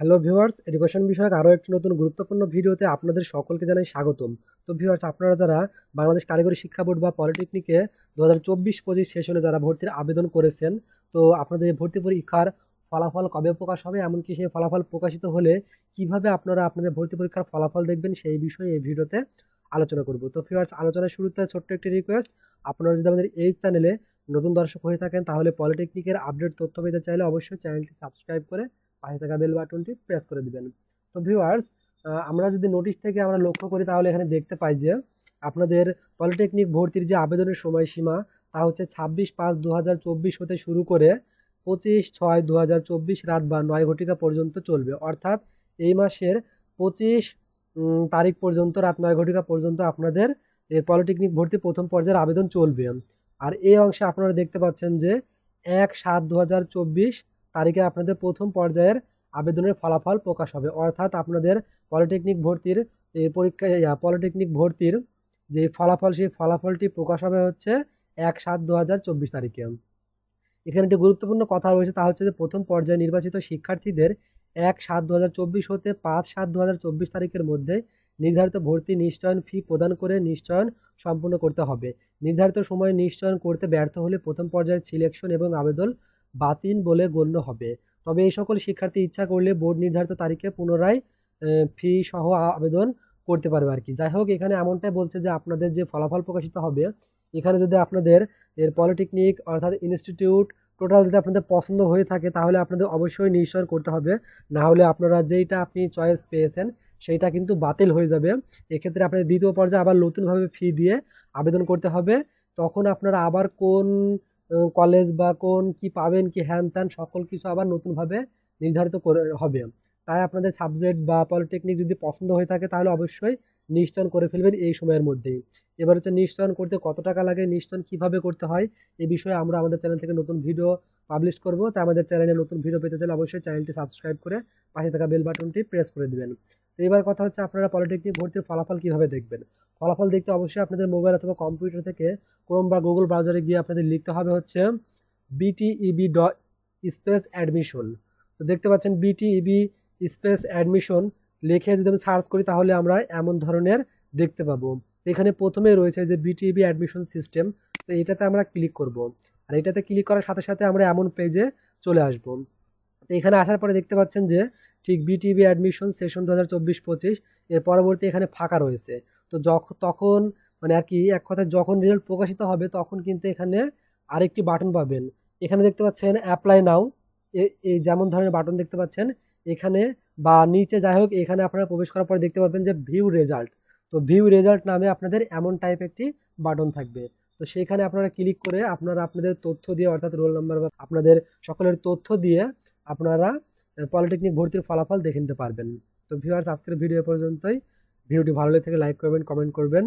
Hello viewers education বিষয়ক আরও একটি নতুন গুরুত্বপূর্ণ ভিডিওতে আপনাদের সকলকে জানাই স্বাগতম। তো ভিউয়ার্স আপনারা যারা বাংলাদেশ কারিগরি শিক্ষা বোর্ড বা পলিটেকনিকে দু হাজার চব্বিশ পঁচিশ সেশনে যারা ভর্তির আবেদন করেছেন, তো আপনাদের ভর্তি পরীক্ষার ফলাফল কবে প্রকাশ হবে, এমনকি সেই ফলাফল প্রকাশিত হলে কীভাবে আপনারা আপনাদের ভর্তি পরীক্ষার ফলাফল দেখবেন, সেই বিষয়ে এই ভিডিওতে আলোচনা করব। তো ভিউয়ার্স আলোচনার শুরুতে ছোট্ট একটি রিকোয়েস্ট আপনারা যদি আমাদের এই চ্যানেলে নতুন দর্শক হয়ে থাকেন, তাহলে পলিটেকনিকের আপডেট তথ্য পেতে চাইলে অবশ্যই চ্যানেলটি সাবস্ক্রাইব করে পাশে থাকা বেল বাটনটি প্রেস করে দিবেন। তো ভিউয়ার্স আমরা যদি নোটিশ থেকে আমরা লক্ষ্য করি, তাহলে এখানে দেখতে পাই যে আপনাদের পলিটেকনিক ভর্তির যে আবেদনের সময়সীমা, তা হচ্ছে ছাব্বিশ পাঁচ দু হতে শুরু করে পঁচিশ ছয় দু রাত বা নয় ঘটিকা পর্যন্ত চলবে। অর্থাৎ এই মাসের পঁচিশ তারিখ পর্যন্ত, রাত নয় ঘটিকা পর্যন্ত আপনাদের এই পলিটেকনিক ভর্তি প্রথম পর্যায়ের আবেদন চলবে। আর এই অংশে আপনারা দেখতে পাচ্ছেন যে এক সাত দু তারিখে আপনাদের প্রথম পর্যায়ের আবেদনের ফলাফল প্রকাশ হবে। অর্থাৎ আপনাদের পলিটেকনিক ভর্তির পরীক্ষা পলিটেকনিক ভর্তির যে ফলাফল, সেই ফলাফলটি প্রকাশ হবে হচ্ছে এক সাত দু তারিখে। এখানে একটি গুরুত্বপূর্ণ কথা রয়েছে, তা হচ্ছে যে প্রথম পর্যায়ে নির্বাচিত শিক্ষার্থীদের এক সাত দু হতে পাঁচ সাত দু তারিখের মধ্যে নির্ধারিত ভর্তি নিশ্চয়ন ফি প্রদান করে নিশ্চয়ন সম্পূর্ণ করতে হবে। নির্ধারিত সময়ে নিশ্চয়ন করতে ব্যর্থ হলে প্রথম পর্যায়ের সিলেকশন এবং আবেদন বাতিল বলে গণ্য হবে। তবে এই সকল শিক্ষার্থী ইচ্ছা করলে বোর্ড নির্ধারিত তারিখে পুনরায় ফি সহ আবেদন করতে পারবে আর কি। যাই হোক, এখানে এমনটাই বলছে যে আপনাদের যে ফলাফল প্রকাশিত হবে, এখানে যদি আপনাদের এর পলিটেকনিক অর্থাৎ ইনস্টিটিউট টোটাল যদি আপনাদের পছন্দ হয়ে থাকে, তাহলে আপনাদের অবশ্যই নিশ্চয় করতে হবে। না হলে আপনারা যেইটা আপনি চয়েস পেয়েছেন, সেইটা কিন্তু বাতিল হয়ে যাবে। এক্ষেত্রে আপনাদের দ্বিতীয় পর্যায়ে আবার নতুনভাবে ফি দিয়ে আবেদন করতে হবে। তখন আপনারা আবার কোন কলেজ বা কোন কি পাবেন, কি হ্যান ত্যান সকল কিছু আবার নতুনভাবে নির্ধারিত করে, হবে। তাই আপনাদের সাবজেক্ট বা পলিটেকনিক যদি পছন্দ হয়ে থাকে, তাহলে অবশ্যই নিশ্চয়ন করে ফেলবেন এই সময়ের মধ্যেই। এবার হচ্ছে নিশ্চয়ন করতে কত টাকা লাগে, নিশ্চয়ন কীভাবে করতে হয় এই বিষয়ে আমরা আমাদের চ্যানেল থেকে নতুন ভিডিও পাবলিশ করব। তাই আমাদের চ্যানেলে নতুন ভিডিও পেতে চাইলে অবশ্যই চ্যানেলটি সাবস্ক্রাইব করে পাশে থাকা বেল বাটনটি প্রেস করে দেবেন। তো এবার কথা হচ্ছে আপনারা পলিটেকনিক ভর্তির ফলাফল কীভাবে দেখবেন? ফলাফল দেখতে অবশ্যই আপনাদের মোবাইল অথবা কম্পিউটার থেকে ক্রোম বা গুগল ব্রাউজারে গিয়ে আপনাদের লিখতে হবে হচ্ছে বিটিইবি ডট স্পেস অ্যাডমিশন তো দেখতে পাচ্ছেন বিটিইবি স্পেস অ্যাডমিশন লিখে যদি আমি সার্চ করি তাহলে আমরা এমন ধরনের দেখতে পাবো। এখানে প্রথমে রয়েছে যে বিটিইবি অ্যাডমিশন সিস্টেম তো এটাতে আমরা ক্লিক করব। আর এটাতে ক্লিক করার সাথে সাথে আমরা এমন পেজে চলে আসব। তো এখানে আসার পরে দেখতে পাচ্ছেন যে ঠিক বিটিবি অ্যাডমিশন সেশন দু হাজার চব্বিশ পঁচিশ, এর পরবর্তী এখানে ফাঁকা রয়েছে। তো যখন তখন মানে আর কি এক কথায় যখন রেজাল্ট প্রকাশিত হবে তখন কিন্তু এখানে আরেকটি বাটন পাবেন। এখানে দেখতে পাচ্ছেন অ্যাপ্লাই নাও এই যেমন ধরনের বাটন দেখতে পাচ্ছেন, এখানে বা নিচে যাই হোক এখানে আপনারা প্রবেশ করার পরে দেখতে পাবেন যে ভিউ রেজাল্ট তো ভিউ রেজাল্ট নামে আপনাদের এমন টাইপ একটি বাটন থাকবে। তো সেখানে আপনারা ক্লিক করে আপনারা আপনাদের তথ্য দিয়ে অর্থাৎ রোল নাম্বার বা আপনাদের সকলের তথ্য দিয়ে আপনারা পলিটেকনিক ভর্তির ফলাফল দেখে নিতে পারবেন। তো ভিউয়ার্স আজকের ভিডিও পর্যন্তই। ভিডিওটি ভালো লেগে থেকে লাইক করবেন কমেন্ট করবেন।